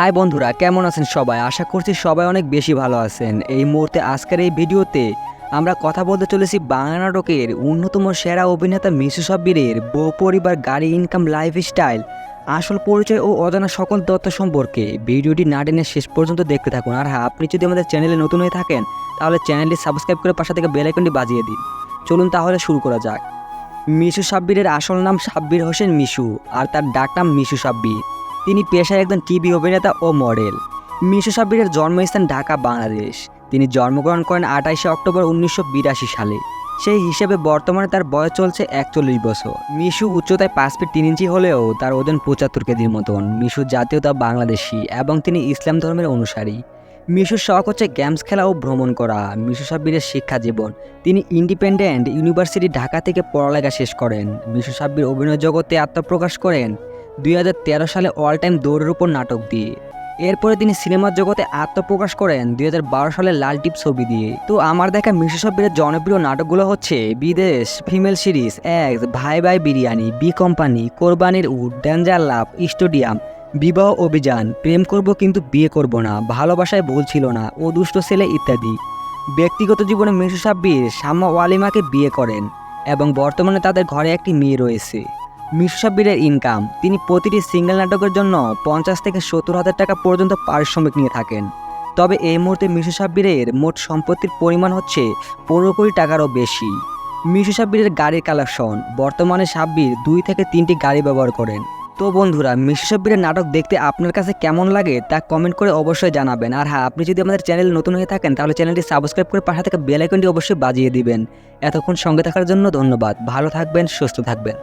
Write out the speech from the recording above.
High বন্ধুরা, কেমন আছেন সবাই? আশা করছি সবাই অনেক বেশি ভালো আছেন। এই মুহূর্তে আজকের এই ভিডিওতে আমরা কথা বলতে চলেছি বাংলা নাটকের অন্যতম সেরা অভিনেতা মিশু সাব্বিরের বউ পরিবার গাড়ি ইনকাম লাইফস্টাইল, আসল পরিচয় ও অজানা সকল তথ্য সম্পর্কে। ভিডিওটি না টেনে শেষ পর্যন্ত দেখতে থাকুন। আর হ্যাঁ আপনি যদি আমাদের চ্যানেলে নতুন হয়ে থাকেন, তাহলে চ্যানেলটি সাবস্ক্রাইব করে পাশে থেকে বেল আইকনটি বাজিয়ে দিন। চলুন তাহলে শুরু করা যাক। মিশু সাব্বিরের আসল নাম সাব্বির হোসেন মিশু আর তার ডাক নাম মিশু সাব্বির। তিনি পেশায় একজন টিভি অভিনেতা ও মডেল। মিশু সাব্বিরের জন্মস্থান ঢাকা, বাংলাদেশ। তিনি জন্মগ্রহণ করেন আঠাইশে অক্টোবর উনিশশো বিরাশি সালে। সেই হিসেবে বর্তমানে তার বয়স চলছে একচল্লিশ বছর। মিশু উচ্চতায় পাঁচ ফিট তিন ইঞ্চি হলেও তার ওজন পঁচাত্তর কেজির মতন। মিশু জাতীয়তা বাংলাদেশি এবং তিনি ইসলাম ধর্মের অনুসারী। মিশুর শখ হচ্ছে গেমস খেলা ও ভ্রমণ করা। মিশু সাব্বিরের শিক্ষা জীবন। তিনি ইন্ডিপেন্ডেন্ট ইউনিভার্সিটি ঢাকা থেকে পড়ালেখা শেষ করেন। মিশু সাব্বির অভিনয় জগতে আত্মপ্রকাশ করেন। দুই হাজার তেরো সালে অল টাইম দৌড়ের উপর নাটক দিয়ে। এরপরে তিনি সিনেমার জগতে আত্মপ্রকাশ করেন দুই হাজার বারো সালে লাল টিপ ছবি দিয়ে। তো আমার দেখা মিশু সাব্বিরের জনপ্রিয় নাটকগুলো হচ্ছে বিদেশ, ফিমেল সিরিজ, এক্স, ভাই ভাই বিরিয়ানি, বি কোম্পানি, কোরবানির উড ডেঞ্জার লাভ, স্টেডিয়াম, বিবাহ অভিযান, প্রেম করব কিন্তু বিয়ে করব না, ভালোবাসায় ভুল ছিল না, ও দুষ্ট ছেলে ইত্যাদি। ব্যক্তিগত জীবনে মিশু সাব্বির শাম্মা ওয়ালিমাকে বিয়ে করেন এবং বর্তমানে তাদের ঘরে একটি মেয়ে রয়েছে। মিশু সাব্বিরের ইনকাম তিনি প্রতিটি সিঙ্গেল নাটকের জন্য পঞ্চাশ থেকে সত্তর হাজার টাকা পর্যন্ত পারিশ্রমিক নিয়ে থাকেন। তবে এই মুহূর্তে মিশু সাব্বিরের মোট সম্পত্তির পরিমাণ হচ্ছে পনেরো কোটি টাকারও বেশি। মিশু সাব্বিরের গাড়ির কালেকশন বর্তমানে সাব্বির দুই থেকে তিনটি গাড়ি ব্যবহার করেন। তো বন্ধুরা, মিশু সাব্বিরের নাটক দেখতে আপনার কাছে কেমন লাগে তা কমেন্ট করে অবশ্যই জানাবেন। আর হ্যাঁ আপনি যদি আমাদের চ্যানেল নতুন হয়ে থাকেন, তাহলে চ্যানেলটি সাবস্ক্রাইব করে পাশে থেকে বেল আইকনটি অবশ্যই বাজিয়ে দিবেন। এতক্ষণ সঙ্গে থাকার জন্য ধন্যবাদ। ভালো থাকবেন, সুস্থ থাকবেন।